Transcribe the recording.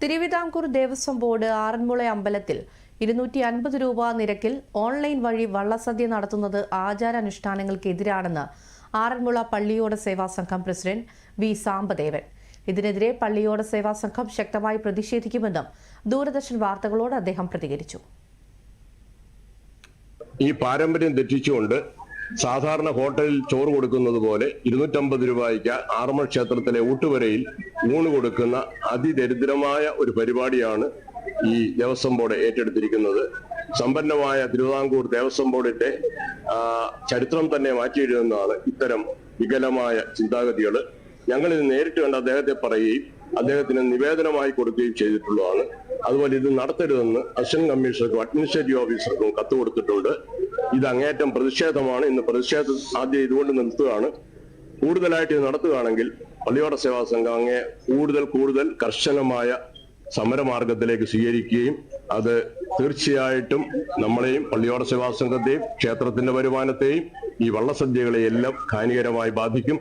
Thiruvithamkoor Devaswom board Aranmula അമ്പലത്തിൽ ഇരുന്നൂറ്റി അൻപത് രൂപ നിരക്കിൽ ഓൺലൈൻ വഴി വള്ളസദ്യ നടത്തുന്നത് ആചാരാനുഷ്ഠാനങ്ങൾക്കെതിരാണെന്ന് ആറന്മുള പള്ളിയോട സേവാ സംഘം പ്രസിഡന്റ് വി സാമ്പദേവൻ ഇതിനെതിരെ പള്ളിയോട സേവാ സംഘം ശക്തമായി പ്രതിഷേധിക്കുമെന്നും ദൂരദർശൻ വാർത്തകളോട് അദ്ദേഹം പ്രതികരിച്ചു. ഈ പാരമ്പര്യം തെറ്റിച്ചുകൊണ്ട് സാധാരണ ഹോട്ടലിൽ ചോറ് കൊടുക്കുന്നത് പോലെ ഇരുന്നൂറ്റമ്പത് രൂപയ്ക്ക് ആറന്മുള ക്ഷേത്രത്തിലെ ഊട്ടുവരയിൽ ഊണ് കൊടുക്കുന്ന അതിദരിദ്രമായ ഒരു പരിപാടിയാണ് ഈ ദേവസ്വം ബോർഡ് ഏറ്റെടുത്തിരിക്കുന്നത്. സമ്പന്നമായ തിരുവിതാംകൂർ ദേവസ്വം ബോർഡിന്റെ ചരിത്രം തന്നെ മാറ്റിയെഴുതുന്നതാണ് ഇത്തരം വികലമായ ചിന്താഗതികൾ ഞങ്ങൾ ഇത് നേരിട്ട് കണ്ട അദ്ദേഹത്തെ പറയുകയും അദ്ദേഹത്തിന് നിവേദനമായി കൊടുക്കുകയും ചെയ്തിട്ടുള്ളതാണ്. അതുപോലെ ഇത് നടത്തരുതെന്ന് അസിസ്റ്റന്റ് കമ്മീഷണർക്കും അഡ്മിനിസ്ട്രേറ്റീവ് ഓഫീസർക്കും കത്ത് കൊടുത്തിട്ടുണ്ട്. ഇത് അങ്ങേയറ്റം പ്രതിഷേധമാണ്. ഇന്ന് പ്രതിഷേധം ആദ്യം ഇതുകൊണ്ട് നിർത്തുകയാണ്. കൂടുതലായിട്ട് ഇത് നടത്തുകയാണെങ്കിൽ പള്ളിയോട സേവാ സംഘം അങ്ങേ കൂടുതൽ കൂടുതൽ കർശനമായ സമരമാർഗത്തിലേക്ക് സ്വീകരിക്കുകയും അത് തീർച്ചയായിട്ടും നമ്മളെയും പള്ളിയോട സേവാ സംഘത്തെയും ക്ഷേത്രത്തിന്റെ വരുമാനത്തെയും ഈ വള്ളസദ്യകളെയെല്ലാം ഹാനികരമായി ബാധിക്കും.